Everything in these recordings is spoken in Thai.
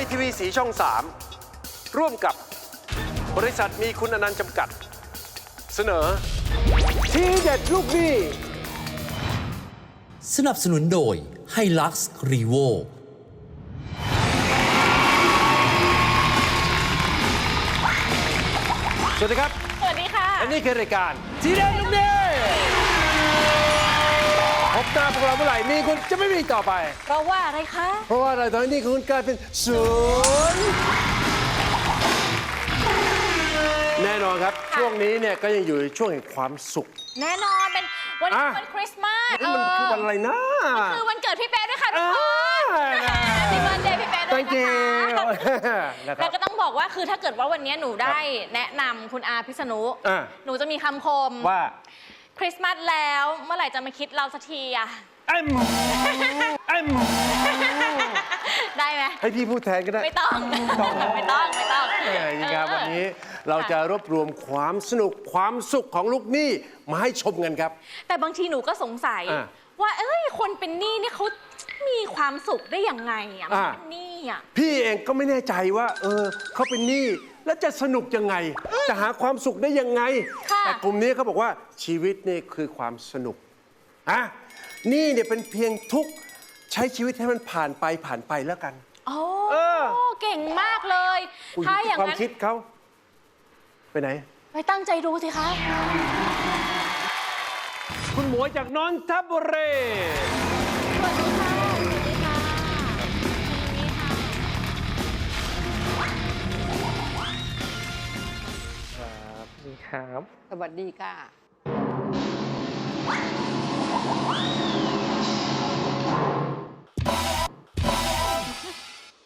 ยทีวีสีช่อง 3 ร่วมกับบริษัทมีคุณอนันต์จำกัด เสนอ ทีเด็ดลูกหนี้สนับสนุนโดย h i l u x r e v o สวัสดีครับ สวัสดีค่ะ และนี่คือรายการทีเด็ดลูกหนี้พบ หน้าพวกเราเมื่อไหร่มีคุณจะไม่มีต่อไป เพราะว่าอะไรคะ เพราะว่าอะไรตอนนี้คุณกลายเป็นศูนย์แน่นอนครับ ช่วงนี้เนี่ยก็ยังอยู่ในช่วงแห่งความสุข แน่นอนเป็นวันอะวันคริสต์มาสนี่มันคือวันอะไรนะคือวันเกิดพี่เป๊ด้วยค่ะทุกคอ่านนะมีวันเดย์พี่เป๊ด้วย thank you นะครัแล้วบก็ต้องบอกว่าคือถ้าเกิดว่าวันนี้หนูได้แนะนำคุณอาพิษณุอะหนูจะมีคำคม ว่า คริสต์มาสแล้วเมื่อไหร่จะมาคิดเราสักทีอะไอ้หมูไอ้หมูได้ไหมให้พี่พูดแทนก็ได้ ไม่ต้อง ไม่ต้องไม่ต้องเอออย่างนี้ครับเออวันนี้เราจะรวบรวมความสนุกความสุขของลูกหนี้มาให้ชมกันครับ แต่บางทีหนูก็สงสัย อะว่าเอ้ยคนเป็นหนี้นี่เขามีความสุขได้ยังไงอะอะ เป็นหนี้อะ พี่เองก็ไม่แน่ใจว่า เออเขาเป็นหนี้ แล้วจะสนุกยังไง จะหาความสุขได้ยังไง ค่ะ แต่กลุ่มนี้เขาบอกว่าชีวิตนี่คือความสนุกอะหนี่เนี่ยเป็นเพียงทุกข์ใช้ชีวิตให้มันผ่านไปผ่านไปแล้วกัน โอ้เออ เก่งมากเลย อุ๊ยถ้าอย่างความนั้น คิดเขาไปไหน ไปตั้งใจดูสิคะ คุณหมวยจากนนทบุรี สวัสดี ครับ สวัสดีค่ะ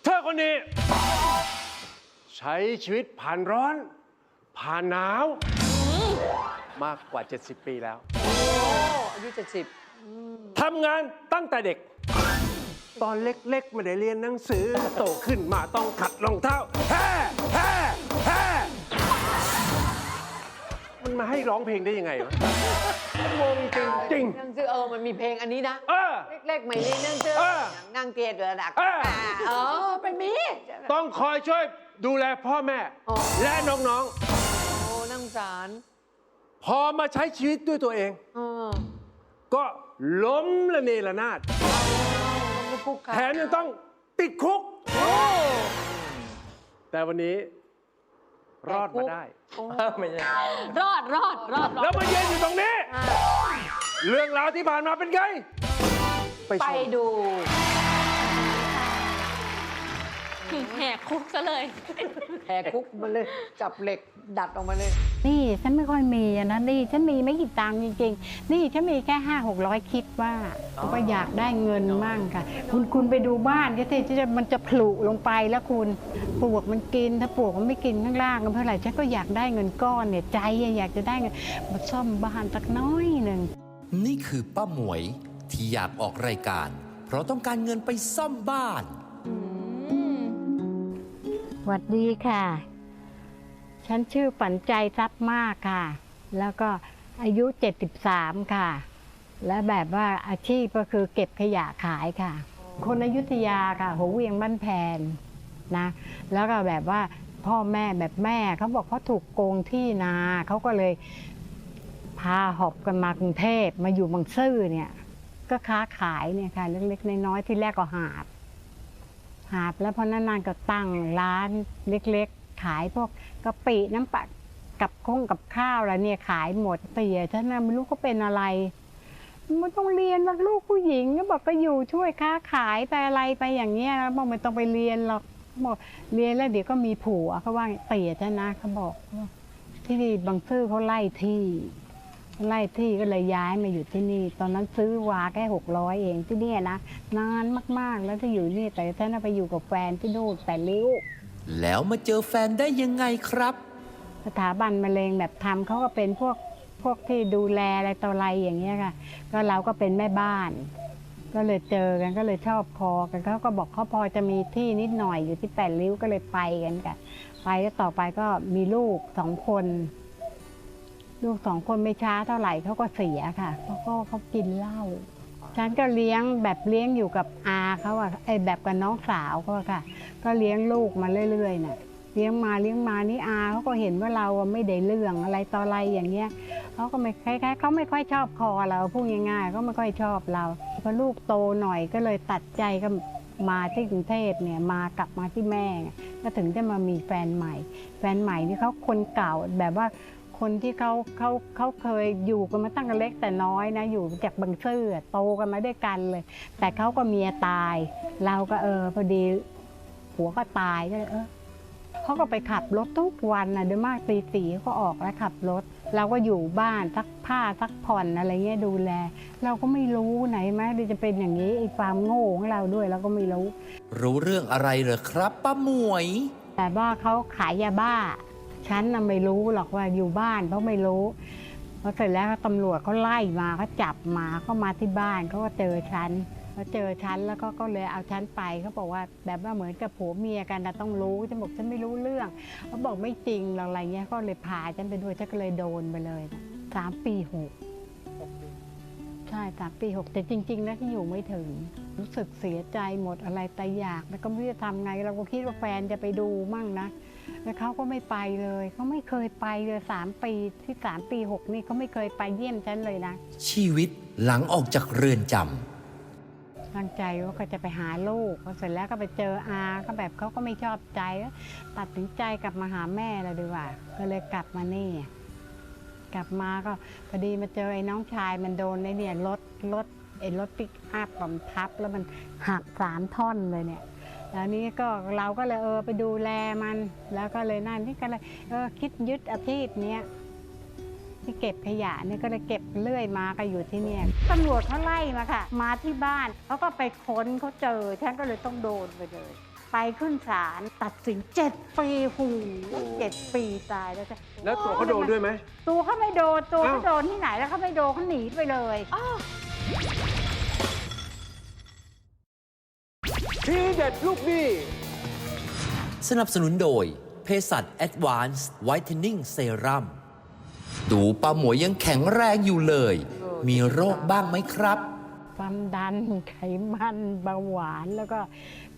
เธอคนนี้ ใช้ชีวิตผ่านร้อน ผ่านหนาว มากกว่า 70 ปีแล้วโอ้อายุเจ็ดสิบทำงานตั้งแต่เด็ก ตอนเล็กๆ ไม่ได้เรียนหนังสือ โตขึ้นมาต้องขัดรองเท้าแฮ่แฮ่ มันมาให้ร้องเพลงได้ยังไงวะงงจริงจริง นั่งซื้อเออมันมีเพลงอันนี้นะ เออ เล็กๆไม่เรียนนั่งซื้อเออนั่งเกลียดระดับเออ เออเป็นมี ต้องคอยช่วยดูแลพ่อแม่ อ๋อ และน้องโอ้นั่งสารๆ พอมาใช้ชีวิตด้วยตัวเอง เออก็ล้มละเนระนาด ต้องไปคุกแถมยังต้องติดคุก แต่วันนี้ รอดมาได้ไม่ใช่รอดรอดรอดรอแล้ดวมาเย็นอยู่ตรงนี้ เรื่องราวที่ผ่านมาเป็นไง ไปไปชมดู แหกคุกซะเลย แหกคุกมาเลย จับเหล็กดัดออกมาเลย นี่ฉันไม่ค่อยมีอะนะนี่ฉันมีไม่กี่ตังค์จริงๆ นี่ฉันมีแค่ห้าหกร้อยคิดว่าก็อยากได้เงินมั่งค่ะ คุณคุณไปดูบ้านที่ที่จะมันจะผลุลงไปแล้วคุณปลวกมันกินถ้าปลวกมันไม่กินข้างล่างกันเท่าไหร่ฉันก็อยากได้เงินก้อนเนี่ยใจอะอยากจะได้เงินมาซ่อมบ้านสักน้อยหนึ่งนี่คือป้าหมวยที่อยากออกรายการ เพราะต้องการเงินไปซ่อมบ้านส วัสดีค่ะ ฉันชื่อฝันใจทรัพย์มากค่ะ แล้วก็อายุ 73 ค่ะ และแบบว่าอาชีพก็คือเก็บขยะขายค่ะ คนอยุธยาค่ะ หัวเวียงบ้านแพนนะ แล้วก็แบบว่าพ่อแม่แบบแม่เขาบอกเขาถูกโกงที่นาเขาก็เลยพาหอบกันมากรุงเทพมาอยู่บางซื่อเนี่ย ก็ค้าขายเนี่ยค่ะ เล็กๆน้อยๆที่แรกก็หาบ หาบแล้วพอนานๆก็ตั้งร้านเล็กๆ ขายพวกกะปิน้ำปลากับข้งกับข้าวอะไรเนี่ยขายหมดเตี่ยฉันนะไม่รู้เขาเป็นอะไรไม่ต้องเรียนหรอกลูกผู้หญิงก็บอกก็อยู่ช่วยค้าขายไปอะไรไปอย่างเงี้ยแล้วบอกไม่ต้องไปเรียนหรอกบอกเรียนแล้วเดี๋ยวก็มีผัวเขาว่าเตี่ยฉันนะเขาบอกที่นี่บางซื่อเขาไล่ที่ ไล่ที่ก็เลยย้ายมาอยู่ที่นี่ ตอนนั้นซื้อวาแค่หกร้อยเองที่เนี่ยนะนานมากๆแล้วที่อยู่นี่แต่ท่านน่ะไปอยู่กับแฟนที่นู่นแต่ลิ้ว แล้วมาเจอแฟนได้ยังไงครับ สถาบันมะเร็งแบบทำเขาก็เป็นพวกพวกที่ดูแลอะไรต่ออะไรอย่างเงี้ยค่ะ ก็เราก็เป็นแม่บ้าน ก็เลยเจอกันก็เลยชอบพอกันเขาก็บอกเขาพอจะมีที่นิดหน่อยอยู่ที่แปดริ้วก็เลยไปกันกันไปแล้วต่อไปก็มีลูกสองคน ลูกสองคนไม่ช้าเท่าไหร่เขาก็เสียค่ะเพราะก็เขากินเหล้าฉันก็เลี้ยงแบบเลี้ยงอยู่กับอาเขาอะไอแบบกับน้องสาวเขาอะค่ะ ก็เลี้ยงลูกมาเรื่อยๆน่ะเลี้ยงมาเลี้ยงมานี่อาเขาก็เห็นว่าเราไม่ได้เรื่องอะไรต่ออะไรอย่างเงี้ยเขาก็ไม่คล้ายๆเขาไม่ค่อยชอบคอเราพูดง่ายๆเขาไม่ค่อยชอบเราพอลูกโตหน่อยก็เลยตัดใจก็มาที่กรุงเทพเนี่ยมากลับมาที่แม่ก็ถึงจะมามีแฟนใหม่ แฟนใหม่นี่เขาคนเก่าแบบว่า คนที่เขาเขาเขาเคยอยู่กันมาตั้งแต่เล็กแต่น้อยนะอยู่จากบางซื่อโตกันมาด้วยกันเลย แต่เขาก็เมียตาย เราก็เออพอดีผัวก็ตายก็เลยเออเขาก็ไปขับรถทุกวันนะโดยมากตีสี่เขาก็ออกแล้วขับรถ เราก็อยู่บ้านซักผ้าซักผ่อนอะไรเงี้ยดูแล เราก็ไม่รู้ไหนไหมจะเป็นอย่างนี้ไอ้ความโง่ของเราด้วยเราก็ไม่รู้ รู้เรื่องอะไรเหรอครับป้าหมวย แต่ว่าเขาขายยาบ้า ฉันน่ะไม่รู้หรอกว่าอยู่บ้านเขาะไม่รู้พอเสร็จแล้วตำรวจเขาไล่มาเขาจับมาเขามาที่บ้านเขาก็เจอฉันเขาเจอฉันแล้วก็ก็เลยเอาฉันไปเขาบอกว่าแบบว่าเหมือนกับผัวเมียกันนะต้องรู้ฉันบอกฉันไม่รู้เรื่องเขาบอกไม่จริงหรออะไรเงี้ยก็เลยพาฉันไปด้วยฉันก็เลยโดนไปเลยสามปีหกใช่สามปีหกแต่จริง ๆ แล้วที่อยู่ไม่ถึง รู้สึกเสียใจหมดอะไรแต่อยาก แล้วก็ไม่รู้จะทำไง เราก็คิดว่าแฟนจะไปดูมั่งนะ แล้วเขาก็ไม่ไปเลยเขาไม่เคยไปเลยสามปีที่สามปีหกนี่เขาไม่เคยไปเยี่ยมฉันเลยนะ ชีวิตหลังออกจากเรือนจตั้งใจว่าก็จะไปหาลูกพอเสร็จแล้วก็ไปเจออาก็แบบเขาก็ไม่ชอบใจก็ตัดสินใจกลับมาหาแม่เราดีกว่า ก็เลยกลับมานี่ กลับมาก็พอดีมาเจอไอ้น้องชายมันโดนไอ้เนี่ยรถรถไอ้รถปิกอัพผมทับแล้วมันหักสามท่อนเลยเนี่ย แล้วนี้ก็เราก็เลยเออไปดูแลมัน แล้วก็เลยนั่นที่ก็เลยเออคิดยึดอาชีพเนี้ยที่เก็บขยะเนี่ยก็เลยเก็บเรื่อยมาก็อยู่ที่เนี่ยตำรวจเขาไล่มาค่ะ มาที่บ้านเขาก็ไปค้นเขาเจอ ฉันก็เลยต้องโดนไปเลย ไปขึ้นศาลตัดสินเจ็ดปีหูเจ็ดปีตายแล้วจ้ะแล้วตัวเขาโดนด้วยไหมตัวเขาไม่โดนตัวเขาอ้าวโดนที่ไหนแล้วเขาไม่โดนเขาหนีไปเลย ทีเด็ดลูกหนี้ำสนับสนุนโดยเภสัช Advanced Whitening Serum ดูป้าหมวยยังแข็งแรงอยู่เลย มีโรคบ้างไหมครับ ความดันไขมันเบาหวานแล้วก็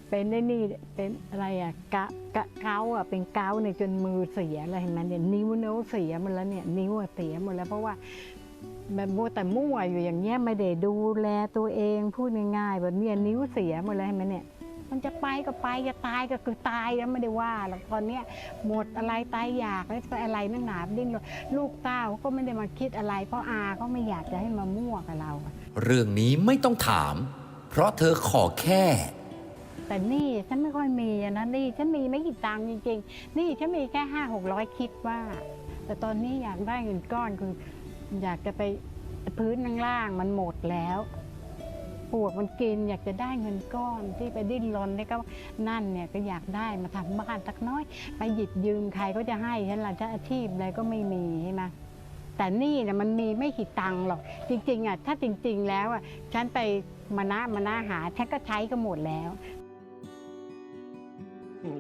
เป็นไอ้นี่เป็นอะไรอะกะกะเกาอะเป็นเกาเนี่ยจนมือเสียอะไรเห็นไหมเนี่ยนิ้วนิ้วเสียหมดแล้วเนี่ยนิ้วอะเสียหมดแล้วเพราะว่าแบบมัวแต่มั่วอยู่อย่างเงี้ยไม่ได้ดูแลตัวเองพูดง่ายๆแบบเนี่ยนิ้วเสียหมดแล้วเห็นไหมเนี่ย มันจะไปก็ไปจะตายก็คือตายแล้วไม่ได้ว่าหรอกตอนเนี้ยหมดอะไรตายอยากแล้วจะอะไรนั่งหนาดิ้นรนลูกเต้าเขาก็ไม่ได้มาคิดอะไร เพราะอาเขาไม่อยากจะให้มามั่วกับเรา เรื่องนี้ไม่ต้องถาม เพราะเธอขอแค่ แต่นี่ฉันไม่ค่อยมีนะนี่ฉันมีไม่กี่ตังค์จริงๆ นี่ฉันมีแค่ห้าหกร้อยคิดว่า แต่ตอนนี้อยากได้เงินก้อนคืออยากจะไปพื้นข้างล่างมันหมดแล้ว ปวกมันกินอยากจะได้เงินก้อนที่ไปดิ้นรนนี่ก็นั่นเนี่ยก็อยากได้มาทำบ้านสักน้อย ไปหยิบยืมใครก็จะให้ฉันละฉันอาชีพอะไรก็ไม่มีใช่ไหมแต่หนี่เนี่ยมันมีไม่กี่ตังค์หรอก จริงๆอะถ้าจริง ๆ แล้วอะฉันไปมานะมานะหาฉันก็ใช้ก็หมดแล้ว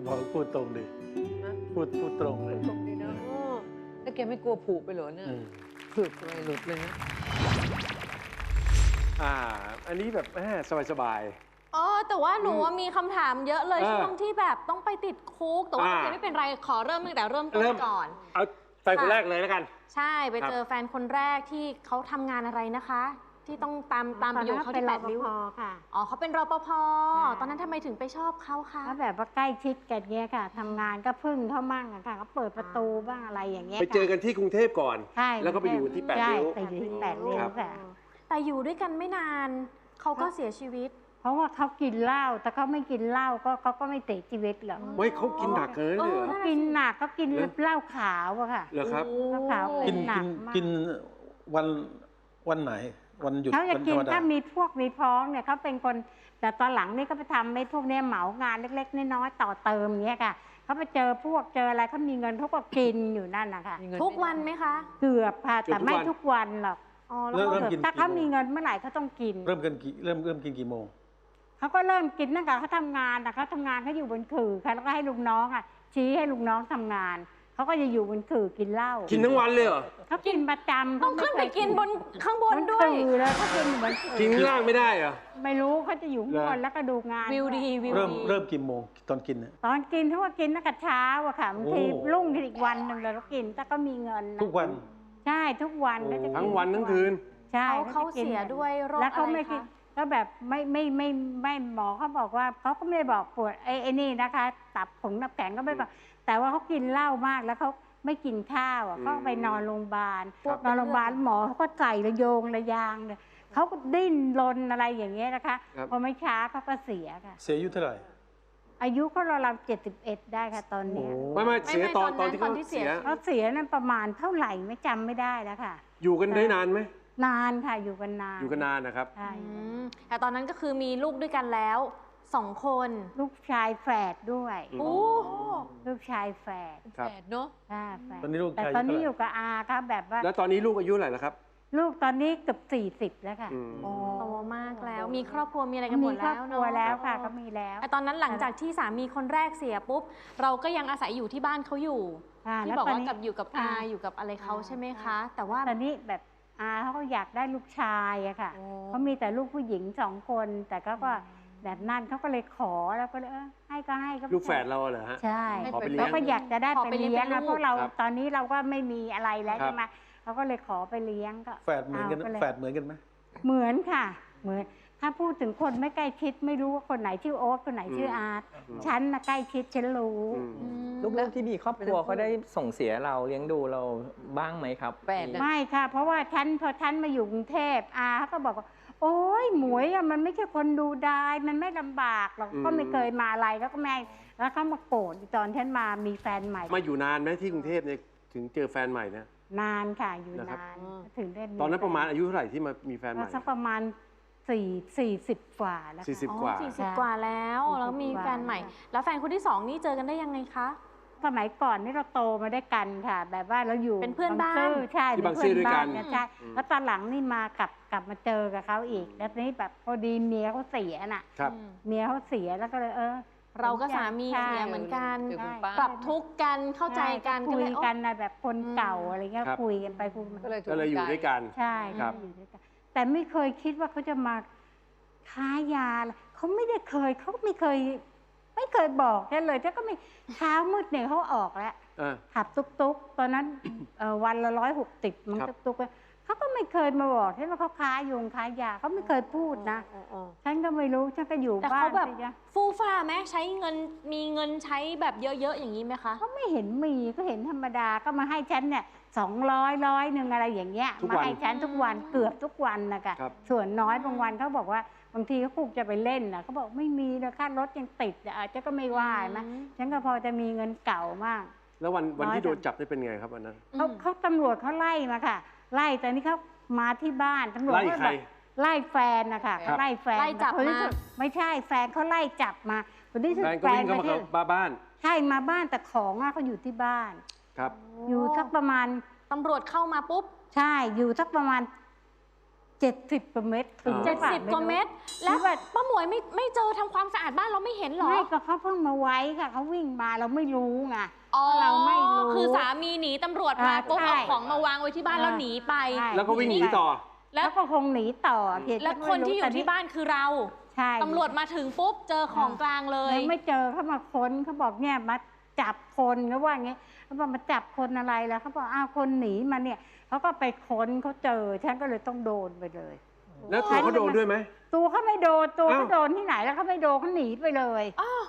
บอกพูดตรงดิพูดพูดตรงเลยตรงนี้นะเออแล้วแกไม่กลัวผูกไปเหรอเนี่ยอืมผึกอะไรหลุดเลยนะ อ่า อันนี้แบบสบายสบายอ๋อแต่ว่าหนูว่ามีคำถามเยอะเลยเออช่วงที่แบบต้องไปติดคุก แต่ว่าอ่าโอเคไม่เป็นไรขอเริ่มตั้งแต่เริ่มต้เริ่นม ก่อน ๆเอาแฟนคนแรกเลยแล้วกัน ใช่ไปครับ เจอแฟนคนแรกที่เขาทำงานอะไรนะคะ ที่ต้องตามตามไปอยู่เขาที่แปดริ้วค่ะ อ๋อเขาเป็นรปภค่ะ ตอนนั้นทำไมถึงไปชอบเขาคะถ้าแบบว่าใกล้ชิดกันเงี้ยค่ะทำงานก็พึ่งเขามั่งอะค่ะเขาเปิดประตูบ้างอะไรอย่างเงี้ยไปเจอค่ะกันที่กรุงเทพก่อน ใช่แล้วก็ไปอยู่ที่แปดริ้วใช่ไปอยู่ที่แปดริ้วครับ ค่ะ แต่อยู่ด้วยกันไม่นาน เขาก็เสียชีวิต เพราะว่าเขากินเหล้าแต่เขาไม่กินเหล้าก็เขาก็ไม่เสียชีวิตหรอกเฮ้ยเขากินหนักเกินเลยเหรอ เขากินหนักเขากินเหรอ เหล้าขาวอะค่ะเหรอครับ เหล้าขาวกินหนักิกนมากกินวันวันไหน วันหยุดเขาจะวันกิธรนรมดาถ้ามีพวกมีพ้องเนี่ยเขาเป็นคนแต่ตอนหลังนี่ก็ไปทำไอ้พวกเนี้ยเหมางานเล็กๆน้อยๆต่อเติมอย่างเงี้ยค่ะเขาไปเจอพวกเจออะไรเขามีเงินเขาก็กินอยู่นั่นนะคะมีเงินทุกวันไหมคะ เกือบค่ะเกือบแต่ไม่ทุกวันทุกวันหรอก อ๋อแล้เริ่วมเขาเริ่มกินถ้าเขากี่โมง มีเงินเมื่อไหร่เขาต้องกิน เริ่มกันกี่เริ่มเริ่มกินกี่โมง เขาก็เริ่มกินตั้งแต่เขาทำงานนะเขาทำงานเขาอยู่บนขื่อค่ะแล้วก็ให้ลูกน้องอะชี้ให้ลูกน้องทำงาน เขาก็จะอยู่บนขื่อกินเหล้ากินทั้งวันเลยเหรอ เขากินประจำต้องขึ้นไปกินบนข้างบบนนด้วย ขื่อเลยเขากินเหมือนกินข้างล่างไม่ได้เหรอ ไม่รู้เขาจะอยู่ข้างบเหรนอแล้วก็ดูงานวิวดีวิวเริ่มดี เริ่มกี่โมงตอนกินเนี่ยตอนกินเขาก็กินตั้งแต่เช้าอะค่ะบางทีโอ้ รุ่งอีกวันหนึ่งเลยเรากินแต่ก็มีเงินนะทุกวัน ใช่ทุกวันก็จะกิทั้งวันทั้งคืน ใช่เขาเขาจะกินเสียด้วยโรคแล้วเขาอะไรไม่กินคะก็แบบไม่ไม่ไม่ไม่หมอเขาบอกว่าเขาก็ไม่ได้บอกปวดไอ้ไอ้นี่นะคะ ตับผงตับแข็งก็ไม่บอก แต่ว่าเขากินเหล้ามากแล้วเขาไม่กินข้าวอะอืม เขาก็ไปนอนโรงพยาบาลครับนอนโรงพยาบาลหมอเขาก็ใส่ระโยงระยางเลยเขาก็ดิ้นรนอะไรอย่างเงี้ยนะคะครับ พอไม่ช้าเขาก็เสียค่ะ เสียอายุเท่าไหร่ อายุเขาเราเราเจ็ดสิบเอ็ดได้ค่ะตอนเนี้ยไม่ไม่เสียไม่ตอนตตออนนนั้นที่เขาตอนที่เสีเสียยเขาเสียนั้นประมาณเท่าไหร่ไม่จำไม่ได้แล้วค่ะ อยู่กันได้นานไหมนานค่ะอยู่กันนานอยู่กันนานนะครับ ใช่อืมแต่ตอนนั้นก็คือมีลูกด้วยกันแล้วสองคนลูกชายแฝดด้วย อืม โอ้ลูกชายแฝดครับเนาะค่ะแฝดตอนนี้ลูกแต่ชายตอนนี้อาอยุยู่กับอาค่ะแบบว่าแล้วตอนนี้ลูกอายุเท่าไหร่แล้วครับ ลูกตอนนี้เกือบสี่สิบแล้วค่ะ อืม โตมากแล้ว มีครอบครัวมีอะไรกันหมดครแล้อบวคเนาะรัวแล้วค่ะก็มีแล้วไอตอนนั้นหลังจากที่สามีคนแรกเสียปุ๊บ เราก็ยังอาศัยอยู่ที่บ้านเขาอยู่ ค่ะที่แล้วบอกตอนว่านี้กับอยู่กับอาอ่าอยู่กับอะไรเขาอ่าใช่ไหมคะ แต่ว่า ตอนนี้แบบอาเขาก็อยากได้ลูกชายอะค่ะโอ้เขามีแต่ลูกผู้หญิงสองคน แต่ก็ก็แบบนั้นเขาก็เลยขอแล้วก็เลยเออให้ก็ให้ก็ลูกแฝดเราเหรอฮะ ใช่ขอไปเลี้ยง เขาก็อยากจะได้ขอไปไปเลี้ยงเลี้ยงเป็นนะลูกเพราะเราครับ ตอนนี้เราก็ไม่มีอะไรแล้วครับ ใช่ไหม เขาก็เลยขอไปเลี้ยงก็แฝดเหมือนกันเอาไปเลยแฝดเหมือนกันไหม เหมือนค่ะ เหมือน ถ้าพูดถึงคนไม่ใกล้ชิดไม่รู้ว่าคนไหนชื่อโอ๊ตคนไหนชื่ออาร์ตอืม ฉันนะใกล้ชิดฉันรู้อืมอืมลูกๆที่มีครอบครัวเขาได้ส่งเสียเราเลี้ยงดูเราบ้างไหมครับ แปดนะ ไม่ค่ะ เพราะว่าฉันพอฉันมาอยู่กรุงเทพอาเขาก็บอกว่า โอ้ยหมวยอะมันไม่ใช่คนดูดายมันไม่ลำบากหรอกอืม ก็ไม่เคยมาอะไรแล้วก็ไม่แล้วเขามาโกรธตอนฉันมามีแฟนใหม่ มาอยู่นานไหมที่กรุงเทพเนี่ยถึงเจอแฟนใหม่เนี่ย นานค่ะอยู่นะครับ นานถึงได้ตอนนั้นประมาณอายุเท่าไหร่ที่มามีแฟนใหก็ม่ สักประมาณสี่สี่สิบกว่าแล้วสี่สิบ ค่ะกว่า สี่สิบกว่าแล้ว40แล้วมีแฟนใหม่ แล้วแฟนคนที่สองนี่เจอกันได้ยังไงคะ สมัยก่อนนี่เราโตมาด้วยกันค่ะ แบบว่าเราอยู่เป็นเพื่อนบ้านงซื่ใช่ที่บางซื่อด้วยกันเป็เพื่อบ้าใช่อืม แล้วตอนหลังนี่มากลับกลับมาเจอกับเขาอีก แล้วทีนี้แบบพอดีเมียเขาเสียน่ะ ครับ อืม เมียเขาเสียแล้วก็เลยเออ เราก็สามีใช่เสียเหมือนกันคือคุณใช่ป้า ปรับทุกข์กันเข้าใจกันคุยเลยกันนะแบบคนเก่าอืมอะไรเงี้ยครับ คุยกันไปคุยมาก็เลยถูก็เลยอยู่ด้วยกัน ใช่ครับ อยู่ด้วยกันแต่ไม่เคยคิดว่าเขาจะมาค้ายาเขาไม่ได้เคยเขาไม่เคย ไม่เคยบอกแค่เลยถ้าก็ไม่เช้ามืดเนี่ยเขาออกแล้ว อ่า ขับตุกตุกๆตอนนั้น เอ่อวันละร้อยหกสิบมันครับ ตุกตุกๆ เขาก็ไม่เคยมาบอกที่ว่าเขาค้ายงค้ายาเขาไม่เคยพูดนะฉันก็ไม่รู้ฉันก็อยู่แต่บ้าเขานแบบไปจ้ะฟู่ฟ้าไหมใช้เงินมีเงินใช้แบบเยอะๆอย่างนี้ไหมคะเขาไม่เห็นมีก็เห็นธรรมดาก็มาให้ฉันเนี่ยสองร้อยร้อยหนึ่งอะไรอย่างเงี้ยทุกมาวันให้ฉันทุกวันเกือบทุกวันนะคะครับ ส่วนน้อยบางวันเขาบอกว่าบางทีเขาคงจะไปเล่นนะเขาบอกไม่มีนะค่ารถยังติดอะอาจจะก็ไม่ว่านะอืมฉันก็พอจะมีเงินเก่ามาก แล้ววันวันน้อยที่โดนจังจับได้เป็นไงครับวันนั้น เขาเขาตำรวจเขาไล่มาค่ะ ไล่แต่นี่เขามาที่บ้านตำรวจไล่เขาใคร แบบไล่แฟนนะคะครับ ไล่แฟนไล่จับคนที่มาสุดไม่ใช่แฟนเขาไล่จับมาคนที่สุดแฟนก็วิ่งเข้ามาที่เข้าบ้านใช่มาบ้านแต่ของอะเขาอยู่ที่บ้าน ครับ อยู่สักประมาณตำรวจเข้ามาปุ๊บ ใช่อยู่สักประมาณเจ็ดสิบกว่าเม็ดถึงอ๋อเจ็ดปล่สิบกว่าเม็ดแล้วป้าหมวยไม่ไม่เจอทำความสะอาดบ้านเราไม่เห็นเหรอ ไม่ก็เขาเพิ่งมาไว้ค่ะเขาวิ่งมาเราไม่รู้ไง อ๋อเราไม่รู้คือสามีหนีตำรวจมาอ่าปุ๊บใช่เอาของมาวางไว้ที่บ้านอ่าแล้วหนีไป ใช่ แล้วก็วิ่งหนีต่อ แล้แล้ววก็คงหนีต่อเหตุแล้วฉัคนไม่รู้ที่อยู่แต่ที่บ้านคือเราใช่ตำรวจมาถึงปุ๊บเจอของกลางเลยยังไม่เจอเขามาค้นเขาบอกเนี่ยมาจับคนเขาว่าอย่างงี้เขาบอกมาจับคนอะไรแล้วเขาบอกอ้าวคนหนีมาเนี่ยเขาก็ไปค้นเขาเจอ ฉันก็เลยต้องโดนไปเลย แล้วตัวเขาโดนด้วยไหม ตัวเขาไม่โดนตัวเขาอ้าวโดนที่ไหนแล้วเขาไม่โดนเขาหนีไปเลย อ้าว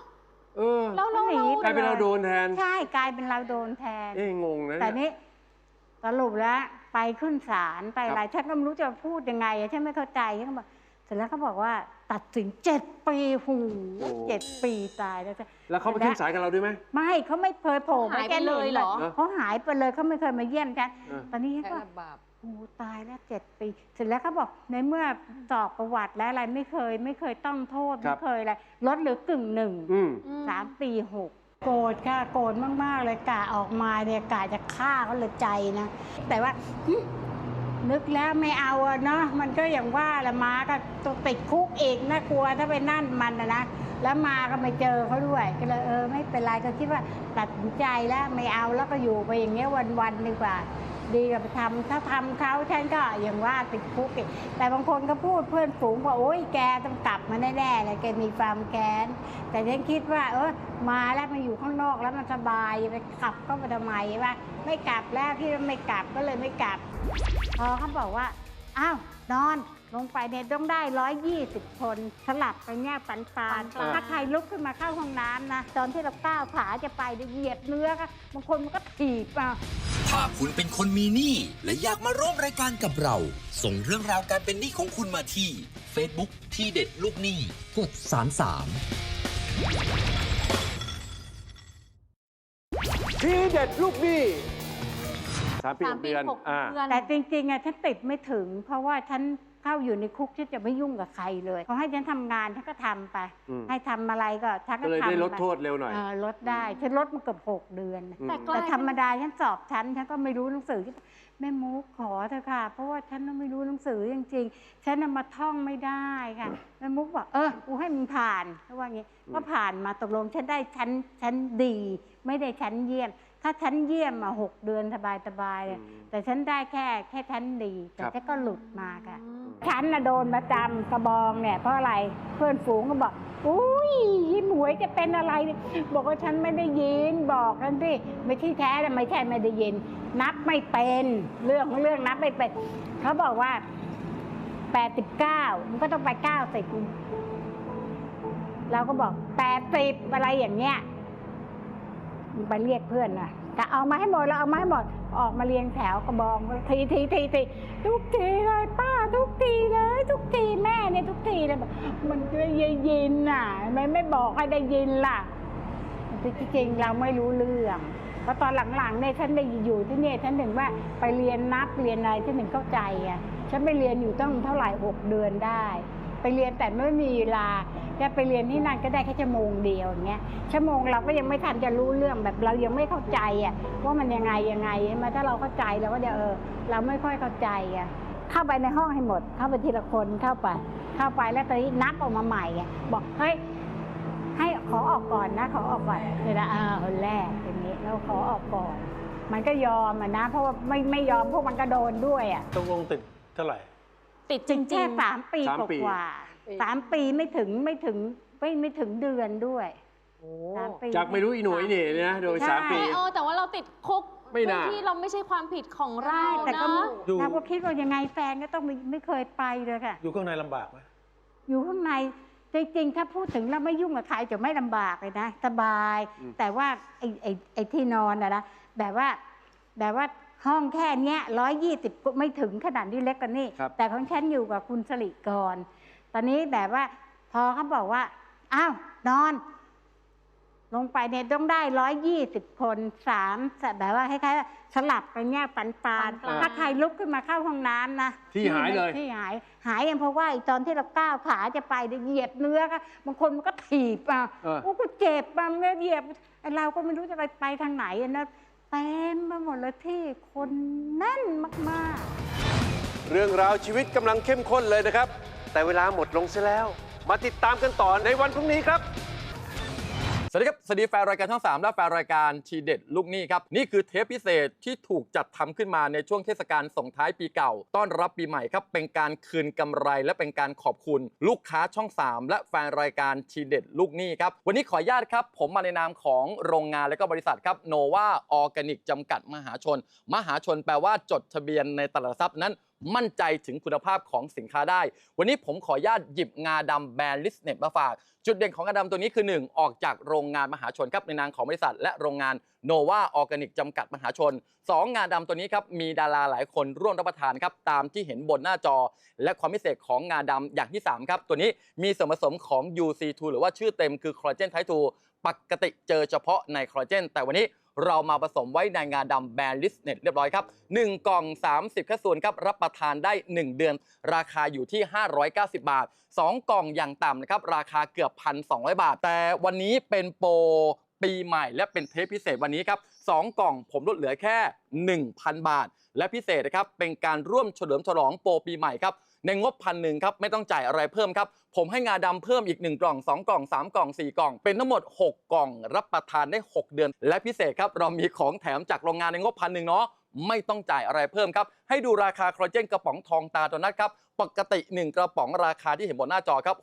เออแล้วเราหนีเรากลายเป็นเราโดนแทน ใช่กลายเป็นเราโดนแทน เอ้งงนะแต่เนี่ย นี้สรุปแล้วไปขึ้นศาลไปอะไรครับฉันก็ไม่รู้จะพูดยังไงอะฉันไม่เข้าใจฉันก็บอกเสร็จแล้วเขาบอกว่าตัดสินเจ็ดปีหูเจ็ดปีตายแล้วจ้ะแล้วเขาไปขึ้นศาลกับเราด้วยไหม ไม่เขาไม่เคยโผล่หายไปแค่เลยเหรอ เขาหายไปเลยเขาไม่เคยมาเยี่ยมฉันเออ ตอนนี้แค่ก็ลำบาก โอ้ตายแล้วเจ็ดปี เสร็จแล้วเขาบอกในเมื่อสอบประวัติและอะไรไม่เคย ไม่เคยต้องโทษครัไม่บ เคยอะไรลดเหลือกึ่งหนึ่งอืม สามปีหกโกรธค่ะโกรธมาก ๆ เลยกะออกมาเนี่ยกะจะฆ่าเขาเลยใจนะ แต่ว่าหึนึกแล้วไม่เอาอะเนาะมันก็อย่างว่าละมาก็ต้องติดคุกอีกนะกลัวถ้าไปนั่นมันนะนะแล้วมาก็ไม่เจอเขาด้วยก็เลยเออไม่เป็นไรก็คิดว่าตัดสินใจแล้วไม่เอาแล้วก็อยู่ไปอย่างเงี้ยวันๆดีกว่า ดีกับไปทำถ้าทำเขาฉันก็อย่างว่าติดคุกอีกแต่บางคนก็พูดเพื่อนฝูงว่าโอ๊ยแกต้องกลับมาแน่ๆเลยแกมีความแค้นแต่ฉันคิดว่าเออมาแล้วมาอยู่ข้างนอกแล้วมันสบายไปขับก็ไปทำไมว่าไม่กลับแล้วที่ไม่กลับก็เลยไม่กลับพอเขาบอกว่า อ้าวนอนลงไปเนี่ยต้องได้ 120 คน สลับไปเนี่ยปันปานปันๆถ้าใครลุกขึ้นมาเข้าห้องน้ำนะ ตอนที่เราก้าวขาจะไปเนี่ยเหยียบเนื้อก็บางคนมันก็ถีบอะ ถ้าคุณเป็นคนมีหนี้และอยากมาร่วมรายการกับเรา ส่งเรื่องราวการเป็นหนี้ของคุณมาที่ Facebook ที่เด็ดลูกหนี้กด33ทีเด็ดลูกหนี้ สามปีสาหมกปีเดือนหกอ่า เดือน แต่จริงๆอะฉันติดไม่ถึง เพราะว่าฉันเข้าอยู่ในคุกฉันจะไม่ยุ่งกับใครเลยเขาให้ฉันทำงานฉันก็ทำไป อืม ให้ทำอะไรก็ฉันก็ก็เลยทำได้ลดปโทษเร็วหน่อย เออลดได้ ฉันลดมาเกือบหกเดือน อืม แต่ก็ แต่ธรรมดาฉันสอบฉันฉันก็ไม่รู้หนังสือแม่มุกขอเถอะค่ะ เพราะว่าฉันน่ะไม่รู้หนังสือจริงๆฉันน่ะมาท่องไม่ได้ค่ะแม่มุกบอกเออกูให้มึงผ่านเขาว่างี้ก็ผ่านมาตกลงฉันได้ชั้นชั้นดี ไม่ได้ชั้นเยี่ยม ถ้าชั้นเยี่ยมมาหกเดือนสบายๆเลยอืมแต่ฉันได้แค่แค่ชั้นดี แต่ครับ ฉันก็หลุดมาค่ะอืมฉันน่ะโดนประจำกระบองเนี่ยเพราะอะไรเพื่อนฝูงก็บอก อุ้ยยิ้มหวยจะเป็นอะไรเนี่ยบอกว่าฉันไม่ได้ยินบอกกันสิไม่ที่แท้แต่ไม่ใช่ไม่ได้ยิน นับไม่เป็น เรื่องของเรื่องนับไม่เป็น เขาบอกว่าแปดสิบเก้ามันก็ต้องไปเก้าสิบเราก็บอกแปดสิบอะไรอย่างเงี้ยมัน ไปเรียกเพื่อนน่ะแต่เอามาให้หมดแล้วเอามาให้หมดออกมาเรียงแถวกระบองทีทีทีทีทุกทีเลยป้าทุกทีเลย ทุกทีแม่เนี่ยทุกทีเลยมันไม่ได้ยินน่ะไม่ไม่บอกให้ได้ยินล่ะที่จริงเราไม่รู้เรื่องเพราะตอนหลังๆเนี่ยฉันไปอยู่ที่เนี่ยฉันถึงว่าไปเรียนนับเรียนอะไรฉันถึงเข้าใจอะฉันไปเรียนอยู่ตั้งเท่าไหร่หกเดือนได้ ไปเรียนแต่ไม่มีเวลาแค่ไปเรียนที่นั่นก็ได้แค่ชั่วโมงเดียวอย่างเงี้ยชั่วโมงเราก็ยังไม่ทันจะรู้เรื่องแบบเรายังไม่เข้าใจอะว่ามันยังไงยังไงใช่ไหมถ้าเราเข้าใจเราก็จะเออ เราไม่ค่อยเข้าใจอะเข้าไปในห้องให้หมด เข้าไปทีละคนเข้าไป เข้าไปแล้วตอนนี้นับออกมาใหม่อะบอกเฮ้ยให้ขอออกก่อนนะขอออกก่อนเวลาอ่าคนแรกอย่างนี้แล้วขอออกก่อน มันก็ยอมอะนะ เพราะว่าไม่ไม่ยอมพวกมันก็โดนด้วยอะตกลงติดเท่าไหร่ ติดจจึริงงแค่สามปีสามปีกว่าๆสามปีไม่ถึงไม่ถึงไม่ไม่ถึงเดือนด้วยสามปี จากไม่รู้อีหน่วยนี่นะโดยใช่ สามปีแต่เออแต่ว่าเราติดคุกไม่น่า โดยที่เราไม่ใช่ความผิดของเราแต่ก็นะดูเราก็คิดว่ายังไงแฟนก็ต้องไม่ไม่เคยไปเลยค่ะ อยู่ข้างในลำบากไหมอยู่ข้างในจริงๆ ถ้าพูดถึงแล้วไม่ยุ่งกับใครจะไม่ลำบากเลยนะ สบาย อืม แต่ว่าไอ้ไอ้ไอ้ที่นอนนะนะแบบว่าแบบว่า ห้องแค่เนี้ยร้อยยี่สิบไม่ถึงขนาดที่เล็กกว่านี่ครับ แต่ของฉันอยู่กับคุณสลิกร ตอนนี้แบบว่า พอเขาบอกว่า อ้าว นอน ลงไปเนี่ยต้องได้ร้อยยี่สิบคนสามแบบว่าคล้ายๆว่าสลับกันเนี่ยปันปานปันๆ ถ้าใครลุกขึ้นมาเข้าห้องน้ำนะที่หายเลย ที่หาย หายเองเพราะว่าไอ้ตอนที่เราก้าวขาจะไปเนี่ยเหยียบเนื้อก็บางคนมันก็ถีบอะ เออ โอ้กูเจ็บอะมันเหยียบไอ้เราก็ไม่รู้จะไปไปทางไหนอะนะ เต็มไปหมดเลยที่คนแน่นมากๆเรื่องราวชีวิตกำลังเข้มข้นเลยนะครับ แต่เวลาหมดลงซะแล้ว มาติดตามกันต่อในวันพรุ่งนี้ครับ สวัสดีครับ สวัสดีแฟนรายการช่อง3และแฟนรายการทีเด็ดลูกหนี้ครับ นี่คือเทปพิเศษที่ถูกจัดทำขึ้นมาในช่วงเทศกาลส่งท้ายปีเก่า ต้อนรับปีใหม่ครับ เป็นการคืนกำไร และเป็นการขอบคุณลูกค้าช่อง 3 และแฟนรายการทีเด็ดลูกหนี้ครับ วันนี้ขออนุญาตครับ ผมมาในนามของโรงงานและก็บริษัทครับโนวาออร์แกนิกจำกัดมหาชน มหาชนแปลว่าจดทะเบียนในตลาดหลักทรัพย์นั้น มั่นใจถึงคุณภาพของสินค้าได้ วันนี้ผมขออนุญาตหยิบงาดำแบรนด์ลิสเน็ตมาฝาก จุดเด่นของงาดำตัวนี้คือ 1 ออกจากโรงงานมหาชนครับในนามของบริษัท และโรงงานโนวาออร์แกนิกจำกัดมหาชน 2 งาดำตัวนี้ครับมีดาราหลายคนร่วมรับประทานครับตามที่เห็นบนหน้าจอ และความพิเศษของงาดำอย่างที่3ครับตัวนี้มีส่วนผสมของ UC2 หรือว่าชื่อเต็มคือคอลลาเจนไทป์2ปกติเจอเฉพาะในคอลลาเจนแต่วันนี้ เรามาผสมไว้ในงาดำแบรนด์ลิสเน็ตเรียบร้อยครับ1กล่อง 30แคปซูลครับรับประทานได้ 1 เดือน ราคาอยู่ที่ 590 บาท 2 กล่องอย่างต่ำนะครับราคาเกือบ 1,200 บาท แต่วันนี้เป็นโปรปีใหม่และเป็นเทปพิเศษวันนี้ครับ2กล่องผมลดเหลือแค่ 1,000 บาท และพิเศษนะครับเป็นการร่วมเฉลิมฉลองโปรปีใหม่ครับ ในงบพันหนึ่งครับไม่ต้องจ่ายอะไรเพิ่มครับ ผมให้งาดำเพิ่มอีก 1 กล่อง 2 กล่อง 3 กล่อง 4 กล่อง เป็นทั้งหมด 6 กล่อง รับประทานได้ 6 เดือน และพิเศษครับเรามีของแถมจากโรงงานในงบพันหนึ่งเนาะไม่ต้องจ่ายอะไรเพิ่มครับ ให้ดูราคาคอลลาเจนกระป๋องทองตาตัวนัดครับ ปกติ 1 กระป๋องราคาที่เห็นบนหน้าจอครับ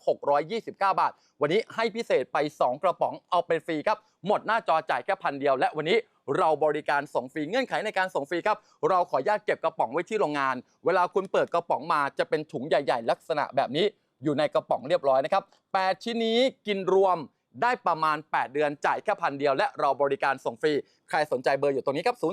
629 บาท วันนี้ให้พิเศษไป 2 กระป๋องเอาไปฟรีครับ หมดหน้าจอจ่ายแค่พันเดียว และวันนี้ เราบริการส่งฟรีเงื่อนไขในการส่งฟรีครับ เราขออนุญาตเก็บกระป๋องไว้ที่โรงงาน เวลาคุณเปิดกระป๋องมาจะเป็นถุงใหญ่ ๆ ลักษณะแบบนี้อยู่ในกระป๋องเรียบร้อยนะครับ 8 ชิ้นนี้กินรวมได้ประมาณ 8 เดือนจ่ายแค่พันเดียว และเราบริการส่งฟรี ใครสนใจเบอร์อยู่ตรงนี้ครับ 02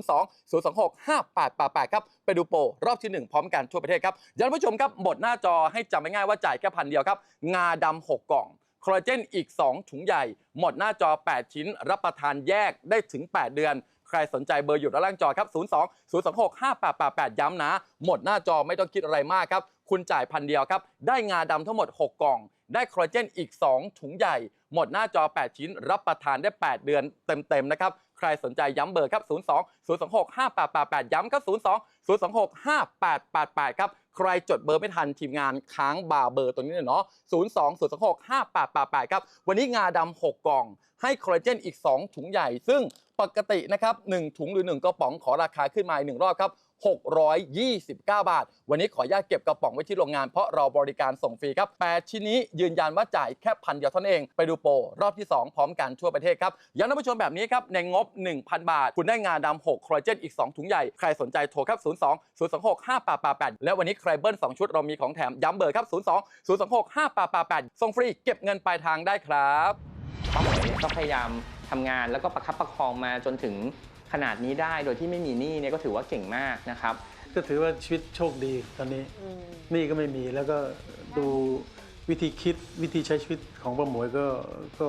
026 5888 ครับ ไปดูโปรรอบที่ 1 พร้อมกันทั่วประเทศครับย้อนผู้ชมครับ บทหน้าจอให้จำไม่ง่ายว่าจ่ายแค่พันเดียวครับ งาดำ6กล่อง ลลาเจนอีก 2 ถุงใหญ่ หมดหน้าจอ 8 ชิ้น รับประทานแยกได้ถึง 8 เดือน ใครสนใจเบอร์อยู่ด้านล่างจอครับ 02 026 5888 ย้ำนะ หมดหน้าจอไม่ต้องคิดอะไรมากครับ คุณจ่ายพันเดียวครับ ได้งาดำทั้งหมด 6 กล่อง ได้คอลลาเจนอีก 2 ถุงใหญ่ หมดหน้าจอ 8 ชิ้น รับประทานได้ 8 เดือนเต็มๆนะครับใครสนใจย้ำเบอร์ครับ 02 026 5888 ย้ำครับ 02 026 5888 ครับ ใครจดเบอร์ไม่ทันทีมงานค้างบาร์เบอร์ตรงนี้เลยเนาะ02 026 5888ครับ วันนี้งาดำ6กล่อง ให้คอลลาเจนอีก 2 ถุงใหญ่ ซึ่งปกตินะครับ1ถุงหรือ 1กระป๋องขอราคาขึ้นมาอีกหนึ่งรอบครับ 629 บาท วันนี้ขออนุญาตเก็บกระป๋องไว้ที่โรงงาน เพราะเราบริการส่งฟรีครับ8ชิ้นนี้ยืนยันว่าจ่ายแค่พันเดียวเท่านั้นเอง ไปดูโปรรอบที่ 2 พร้อมกันทั่วประเทศครับย้ำท่านผู้ชมแบบนี้ครับ ในงบ 1,000 บาท คุณได้งานดำ6คอลลาเจนอีก 2 ถุงใหญ่ ใครสนใจโทรครับ 02 026 5888 และวันนี้ใครเบิ้ล 2 ชุดเรามีของแถมย้ำเบอร์ครับ 02 026 5888 ส่งฟรีเก็บเงินปลายทางได้ครับป้าหมวยเนี่ยก็พยายามทำงานแล้วก็ประคับประคองมาจนถึง ขนาดนี้ได้โดยที่ไม่มีหนี้เนี่ยก็ถือว่าเก่งมากนะครับ ก็ถือว่าชีวิตโชคดีตอนนี้หนี่ก็ไม่มีแล้วก็ดูวิธีคิดวิธีใช้ชีวิตของป้าหมวยก็ก็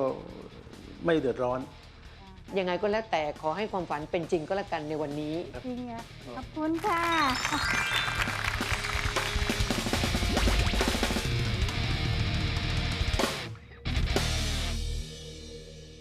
ไม่เดือดร้อน ยังไงก็แล้วแต่ขอให้ความฝันเป็นจริงก็แล้วกันในวันนี้ จริงอะขอบคุณค่ะ